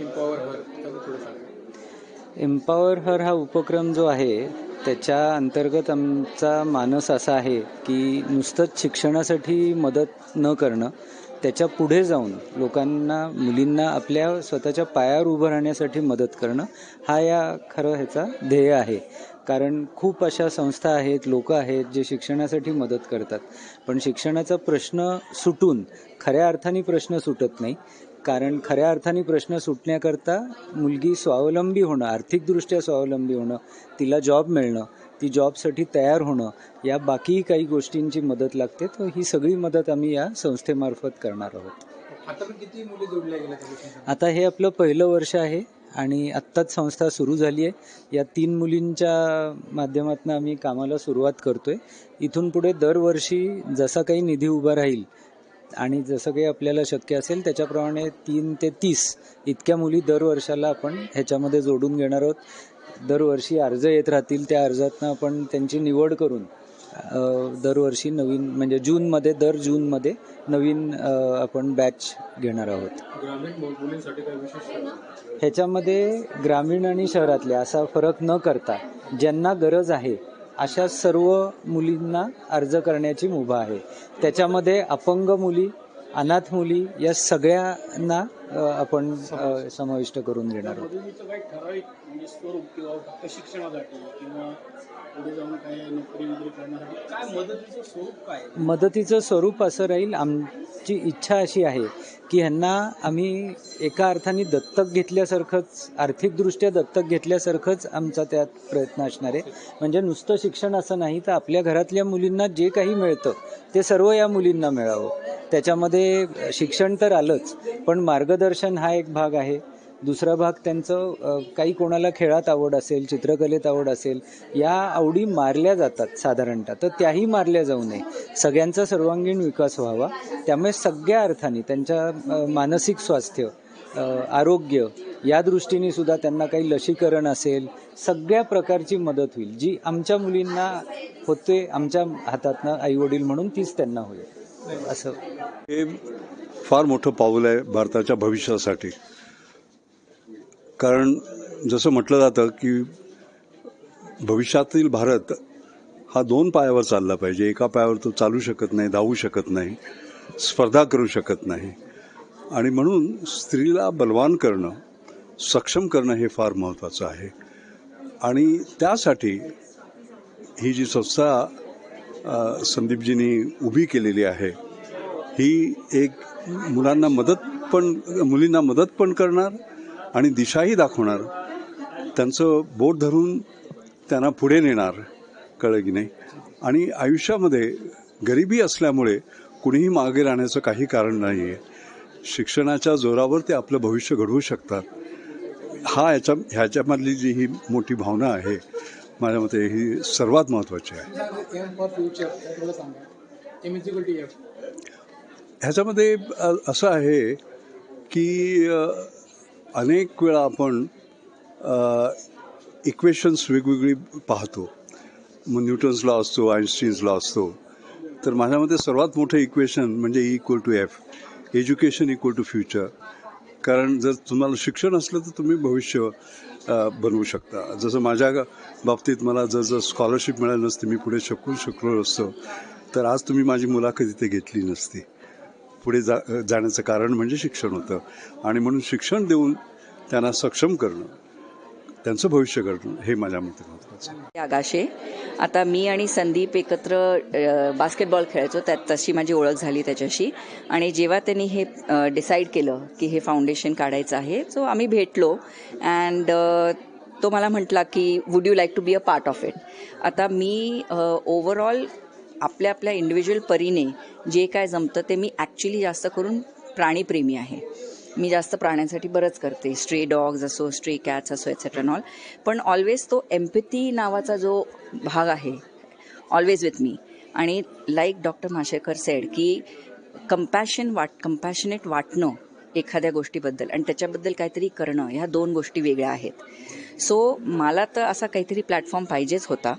Empower हर थोडं सांगा. Empower हर हा उपक्रम जो आहे त्याच्या अंतर्गत आमचा मानस असा आहे की नुसतंच शिक्षणासाठी मदत न करणं त्याच्या पुढे जाऊन लोकांना मुलींना आपल्या स्वतःच्या पायावर उभं राहण्यासाठी मदत करणं हा या खरं ह्याचा ध्येय आहे. कारण खूप अशा संस्था आहेत लोक आहेत जे शिक्षणासाठी मदत करतात. पण शिक्षणाचा प्रश्न सुटून खऱ्या अर्थाने प्रश्न सुटत नाही. कारण खऱ्या अर्थाने प्रश्न सुटण्याकरता मुलगी स्वावलंबी होणं आर्थिकदृष्ट्या स्वावलंबी होणं तिला जॉब मिळणं ती जॉबसाठी तयार होणं या बाकी काही गोष्टींची मदत लागते. तर ही सगळी मदत आम्ही या संस्थेमार्फत करणार आहोत. आता पण किती मुली जोडल्या गेल्या त्याच्याशी आता हे आपलं पहिलं वर्ष आहे आणि आत्ताच संस्था सुरू झाली आहे. या तीन मुलींच्या माध्यमातून आम्ही कामाला सुरुवात करतोय. इथून पुढे दरवर्षी जसा काही निधी उभा राहील आणि जसं काही आपल्याला शक्य असेल त्याच्याप्रमाणे तीन ते तीस इतक्या मुली दरवर्षाला आपण ह्याच्यामध्ये जोडून घेणार आहोत. दरवर्षी अर्ज येत राहतील त्या अर्जातनं आपण त्यांची निवड करून दरवर्षी नवीन म्हणजे जूनमध्ये दर जूनमध्ये नवीन आपण बॅच घेणार आहोत. ह्याच्यामध्ये ग्रामीण आणि शहरातले असा फरक न करता ज्यांना गरज आहे अशा सर्व मुलींना अर्ज करण्याची मुभा आहे. त्याच्यामध्ये अपंग मुली अनाथ मुली या सगळ्यांना आपण समाविष्ट करून घेणार आहोत. मदतीचं म्हणजे स्वरूप मदतीचं स्वरूप असं राहील आमची इच्छा अशी आहे की ह्यांना आम्ही एका अर्थाने दत्तक घेतल्यासारखंच आर्थिकदृष्ट्या दत्तक घेतल्यासारखंच आमचा त्यात प्रयत्न असणार आहे. म्हणजे नुसतं शिक्षण असं नाही तर आपल्या घरातल्या मुलींना जे काही मिळतं ते सर्व या मुलींना मिळावं. त्याच्यामध्ये शिक्षण तर आलंच पण मार्गदर्शन हा एक भाग आहे. दुसरा भाग त्यांचं काही कोणाला खेळात आवड असेल चित्रकलेत आवड असेल या आवडी मारल्या जातात साधारणतः. तर त्याही मारल्या जाऊ नये. सगळ्यांचा सर्वांगीण विकास व्हावा. त्यामुळे सगळ्या अर्थाने त्यांच्या मानसिक स्वास्थ्य आरोग्य या दृष्टीने सुद्धा त्यांना काही लसीकरण असेल सगळ्या प्रकारची मदत होईल. जी आमच्या मुलींना होते आमच्या हातातनं आई वडील म्हणून तीच त्यांना होईल. असं. हे फार मोठं पाऊल आहे भारताच्या भविष्यासाठी. कारण जसं म्हटलं जातं की भविष्यातील भारत हा दोन पायावर चालला पाहिजे. एका पायावर तो चालू शकत नाही धावू शकत नाही स्पर्धा करू शकत नाही. आणि म्हणून स्त्रीला बलवान करणं सक्षम करणं हे फार महत्त्वाचं आहे. आणि त्यासाठी ही जी संस्था संदीपजींनी उभी केलेली आहे ही एक मुलांना मदत पण मुलींना मदत पण करणार आणि दिशाही दाखवणार. त्यांचं बोट धरून त्यांना पुढे नेणार कळलं की नाही आणि आयुष्यामध्ये गरिबी असल्यामुळे कुणीही मागे राहण्याचं काही कारण नाही आहे शिक्षणाच्या जोरावर ते आपलं भविष्य घडवू शकतात. हा याच्या ह्याच्यामधली जी ही मोठी भावना आहे माझ्या मते ही सर्वात महत्त्वाची आहे. ह्याच्यामध्ये असं आहे की अनेक वेळा आपण इक्वेशन्स वेगवेगळी पाहतो. मग न्यूटन्स लॉ असतो आईन्स्टीन्स लॉ असतो. तर माझ्या मते सर्वात मोठं इक्वेशन म्हणजे E equal to F education equal to future कारण जर तुम्हाला शिक्षण असलं तर तुम्ही भविष्य बनवू शकता. जसं माझ्या बाबतीत मला जर जर स्कॉलरशिप मिळाली नसती मी पुढे शकू शकलो असतो तर आज तुम्ही माझी मुलाखत इथे घेतली नसती. पुढे जा जाण्याचं कारण म्हणजे शिक्षण होतं. आणि म्हणून शिक्षण देऊन त्यांना सक्षम करणं त्यांचं भविष्य करणं हे माझ्या मते महत्वाचं आहे. आगाशे. आता मी आणि संदीप एकत्र बास्केटबॉल खेळायचो त्यात तशी माझी ओळख झाली त्याच्याशी. आणि जेव्हा त्यांनी हे डिसाईड केलं की हे फाउंडेशन काढायचं आहे सो आम्ही भेटलो. अँड तो मला म्हटला की would you like to be a part of it आता मी ओव्हरऑल आपल्या आपल्या इंडिव्हिज्युअल परीने जे काय जमतं ते मी ॲक्च्युली जास्त करून प्राणीप्रेमी आहे. मी जास्त प्राण्यांसाठी बरंच करते. स्ट्रे डॉग्स असो स्ट्रे कॅट्स असो एक्सेट्रा नॉल पण ऑलवेज तो एम्पथी नावाचा जो भाग आहे ऑलवेज विथ मी आणि लाईक डॉक्टर माशेकर सेड की कंपॅशन वाट कंपॅशनेट वाटणं एखाद्या गोष्टीबद्दल आणि त्याच्याबद्दल काहीतरी करणं ह्या दोन गोष्टी वेगळ्या आहेत. सो मला तर असा काहीतरी प्लॅटफॉर्म पाहिजेच होता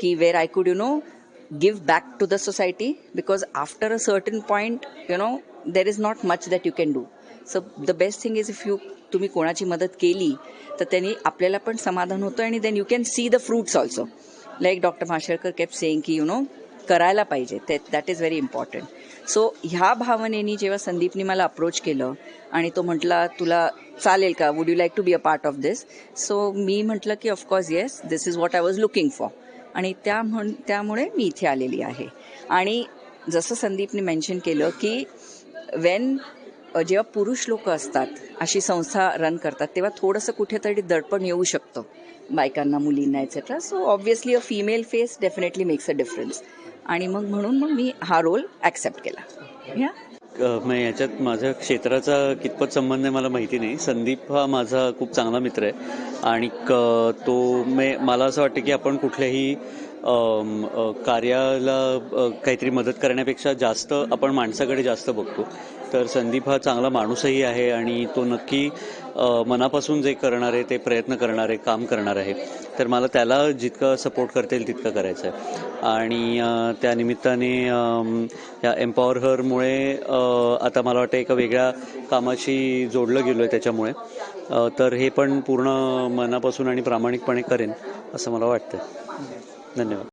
की where I could you know give back to the society because after a certain point you know there is not much that you can do so the best thing is if you तुम्ही कोणाची मदत केली तर त्यांनी आपल्याला पण समाधान होतं आणि then you can see the fruits also like doctor Mashelkar keep saying की यू नो करायला पाहिजे. ते that is very important so ह्या भावनेनी जेव्हा संदीपनी मला अप्रोच केलं आणि तो म्हटला तुला चालेल का? Would you like to be a part of this so मी म्हटलं की of course yes this is what I was looking for आणि त्या म्हण त्यामुळे मी इथे आलेली आहे. आणि जसं संदीपने मेन्शन केलं की वेन जेव्हा पुरुष लोक असतात अशी संस्था रन करतात तेव्हा थोडंसं कुठेतरी दडपण येऊ शकतं बायकांना मुलींना etcetera so obviously a female face definitely makes a difference आणि मग म्हणून मग मी हा रोल ॲक्सेप्ट केला. या याच्यात माझ्या क्षेत्राचा कितपत संबंध आहे मला माहिती नाही. संदीप हा माझा खूप चांगला मित्र आहे. आणि तो मे मला असं वाटतं की आपण कुठल्याही कार्याला काहीतरी मदत करण्यापेक्षा जास्त आपण माणसाकडे जास्त बघतो. तर संदीप हा चांगला माणूसही आहे आणि तो नक्की मनापासून जे करणार आहे ते प्रयत्न करणार आहे काम करणार आहे तर मला त्याला जितकं सपोर्ट करता येईल तितकं करायचं आहे. आणि त्यानिमित्ताने त्या निमित्ताने या एम्पॉवर हरमुळे आता मला वाटतं एका वेगळ्या कामाशी जोडलं गेलो आहे त्याच्यामुळे तर हे पण पूर्ण मनापासून आणि प्रामाणिकपणे करेन असं मला वाटतं धन्यवाद.